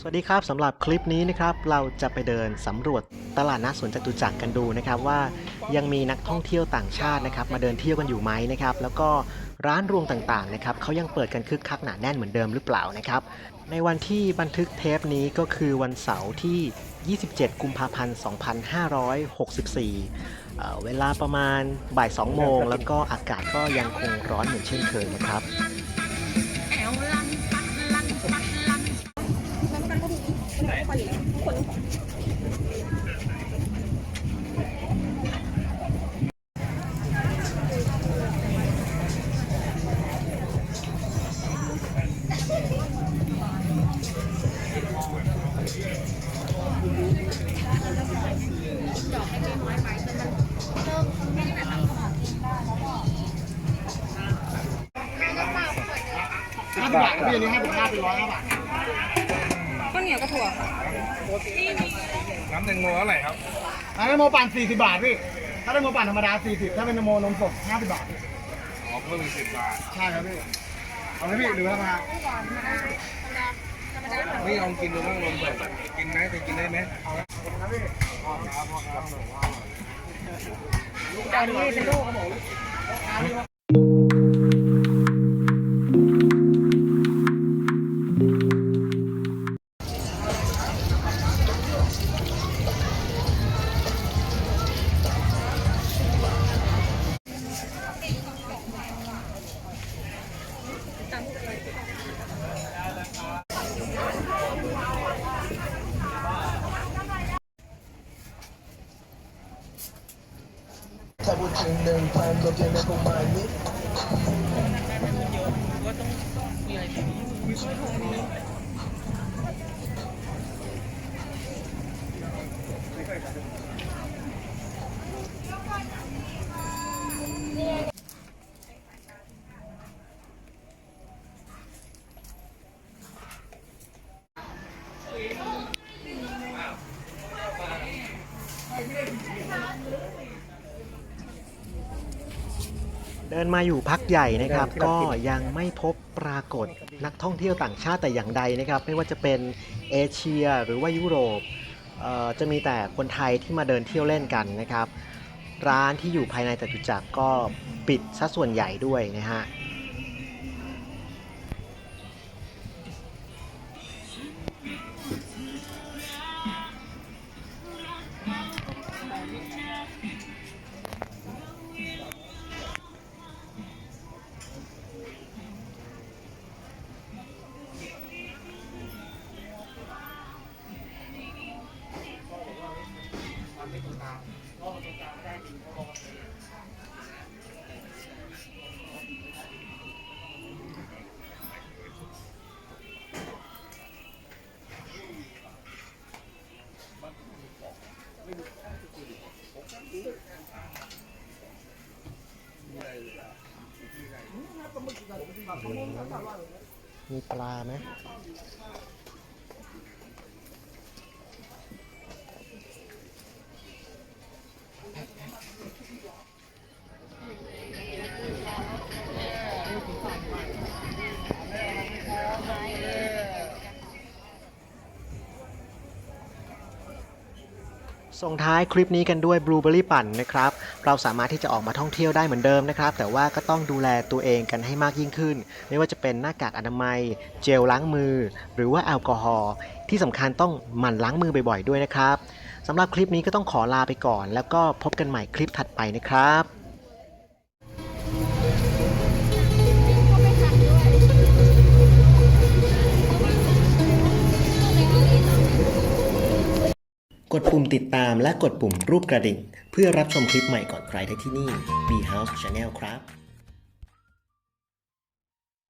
สวัสดีครับสำหรับคลิปนี้นะครับเราจะไปเดินสำรวจตลาดนัดสวนจตุจักรกันดูนะครับว่ายังมีนักท่องเที่ยวต่างชาตินะครับมาเดินเที่ยวกันอยู่ไหมนะครับแล้วก็ร้านรวงต่างๆนะครับเขายังเปิดกันคึกคักหนาแน่นเหมือนเดิมหรือเปล่านะครับในวันที่บันทึกเทปนี้ก็คือวันเสาร์ที่ 27 กุมภาพันธ์ 2564เเวลาประมาณบ่าย 2 โมง แล้วก็อากาศก็ยังคงร้อนเหมือนเช่นเคยนะครับ บบาทพี่อันนี้ให้เป็นห้าเป็นร้อยห้าบาทข้าวเหนียวกับถั่วค่ะน้ำแตงโมเท่าไหร่ครับถ้าเป็นโมปั่นสี่สิบบาทพี่ ถ้าเป็นโมปั่นธรรมดาสี่สิบถ้าเป็นโมนมสดห้าสิบบาทพี่อ๋อเพิ่มอีกสิบบาท ใช่ครับพี่ เอาไหมพี่หรือว่าธรรมดาไม่ลองกินดูบ้างลองเปิดกินไหมจะกินได้ไหมครับพี่จานนี้เป็นลูกครับผม Tao chừng đừng phàn có thể không bài nhé เดินมาอยู่พักใหญ่นะครับ ก็ยังไม่พบปรากฏนักท่องเที่ยวต่างชาติแต่อย่างใดนะครับ ไม่ว่าจะเป็นเอเชียหรือว่ายุโรปเอ่อจะมีแต่คนไทยที่มาเดินเที่ยวเล่นกันนะครับ ร้านที่อยู่ภายในจตุจักรก็ปิดซะส่วนใหญ่ด้วยนะฮะ มีปลาไหม ส่งท้ายคลิปนี้กันด้วยบลูเบอรี่ปั่นนะครับ เราสามารถที่จะออกมาท่องเที่ยวได้เหมือนเดิมนะครับ แต่ว่าก็ต้องดูแลตัวเองกันให้มากยิ่งขึ้น ไม่ว่าจะเป็นหน้ากากอนามัย เจลล้างมือ หรือว่าแอลกอฮอล์ที่สำคัญต้องหมั่นล้างมือบ่อยๆด้วยนะครับ สำหรับคลิปนี้ก็ต้องขอลาไปก่อน แล้วก็พบกันใหม่คลิปถัดไปนะครับกดปุ่มติดตามและกดปุ่มรูปกระดิ่ง เพื่อรับชมคลิปใหม่ก่อนใครได้ที่นี่ B House Channel ครับ